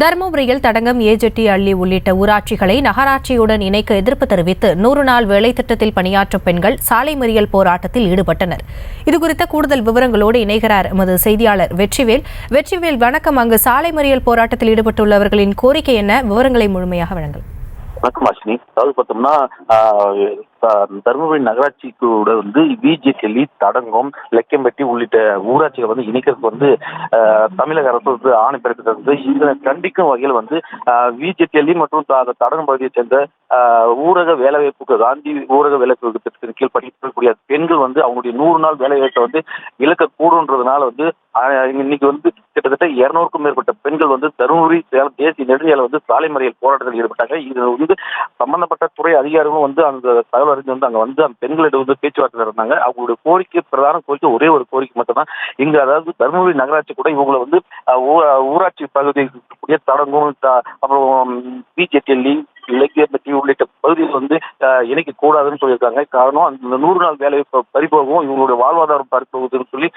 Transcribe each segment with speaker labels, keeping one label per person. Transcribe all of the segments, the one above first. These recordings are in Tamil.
Speaker 1: தருமபுரியில் தடங்கம் ஏஜெட்டி அள்ளி உள்ளிட்ட ஊராட்சிகளை நகராட்சியுடன் இணைக்க எதிர்ப்பு தெரிவித்து நூறு நாள் வேலை திட்டத்தில் பணியாற்றும் பெண்கள் சாலை மறியல் போராட்டத்தில் ஈடுபட்டனர். இதுகுறித்த கூடுதல் விவரங்களோடு இணைகிறார் எமது செய்தியாளர் வெற்றிவேல். வெற்றிவேல் வணக்கம். அங்கு சாலை மறியல் போராட்டத்தில் ஈடுபட்டுள்ளவர்களின் கோரிக்கை என்ன? விவரங்களை முழுமையாக வழங்கலாம்
Speaker 2: வணக்கம் அஸ்வினி. அதாவது பார்த்தோம்னா ஆஹ், தருமபுரி நகராட்சி கூட வந்து விஜிஎஸ்எல்இ தடங்கம் லெக்கம்பட்டி உள்ளிட்ட ஊராட்சிகளை வந்து இணைக்கிறதுக்கு வந்து ஆஹ், தமிழக அரசு வந்து ஆணை பிறப்பித்தது இதனை கண்டிக்கும் வகையில் வந்து விஜிஎஸ்எல்இ மற்றும் அந்த தடங்கம் பகுதியை சேர்ந்த ஊரக வேலைவாய்ப்புக்கு காந்தி ஊரக வேலைவாய்ப்பு திட்டத்தின் கீழ் படிக்கக்கூடிய பெண்கள் வந்து அவங்களுடைய நூறு நாள் வேலைவாய்ப்பை வந்து இழக்க கூடுன்றதுனால வந்து இன்னைக்கு வந்து கிட்டத்தட்ட இருநூறுக்கும் மேற்பட்ட பெண்கள் வந்து தருமபுரி சேலம் தேசிய நெடுஞ்சாலை வந்து சாலை மறியல் போராட்டத்தில் ஈடுபட்டாங்க. இது வந்து சம்பந்தப்பட்ட துறை அதிகாரிகளும் வந்து அந்த தகவல் அறிஞ்சு வந்து அங்கே வந்து அந்த பெண்களிடம் வந்து பேச்சுவார்த்தை நடந்தாங்க அவங்களுடைய கோரிக்கை பிரதான கோரிக்கை ஒரே ஒரு கோரிக்கை மட்டும்தான். இங்கே அதாவது தருமபுரி நகராட்சி கூட இவங்களை வந்து ஊ- ஊராட்சி பகுதியில் இருக்கக்கூடிய தடங்கும் அப்புறம் பிஜேடி இலக்கியப்பட்டி உள்ளிட்ட பகுதியில் வந்து இணைக்க கூடாதுன்னு சொல்லியிருக்காங்க. காரணம் அந்த நூறு நாள் வேலை ப- இவங்களுடைய வாழ்வாதாரம் பறிப்போகுதுன்னு சொல்லி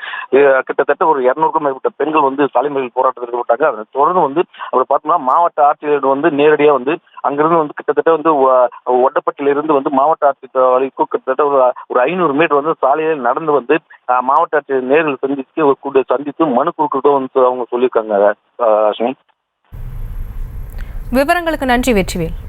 Speaker 2: கிட்டத்தட்ட ஒரு இரநூறுக்கும் மேற்பட்ட பெண்கள் வந்து தலைமையில் போராட்டத்தில் ஈடுபட்டாங்க அதை தொடர்ந்து வந்து அவர் பார்த்தோம்னா மாவட்ட ஆட்சியர் வந்து நேரடியாக வந்து அங்கிருந்து வந்து கிட்டத்தட்ட வந்து ஒட்டப்பட்டியிலிருந்து ஒட்டப்பட்டிலிருந்து வந்து மாவட்ட ஆட்சியர் வரைக்கும் கிட்டத்தட்ட ஒரு ஒரு ஐநூறு மீட்டர் வந்து சாலையில் நடந்து வந்து மாவட்ட ஆட்சியர் நேரில் சந்தித்து ஒரு சந்தித்து மனு கொடுக்கறதும் வந்து அவங்க சொல்லியிருக்காங்க
Speaker 1: விவரங்களுக்கு நன்றி வெற்றிவேல்.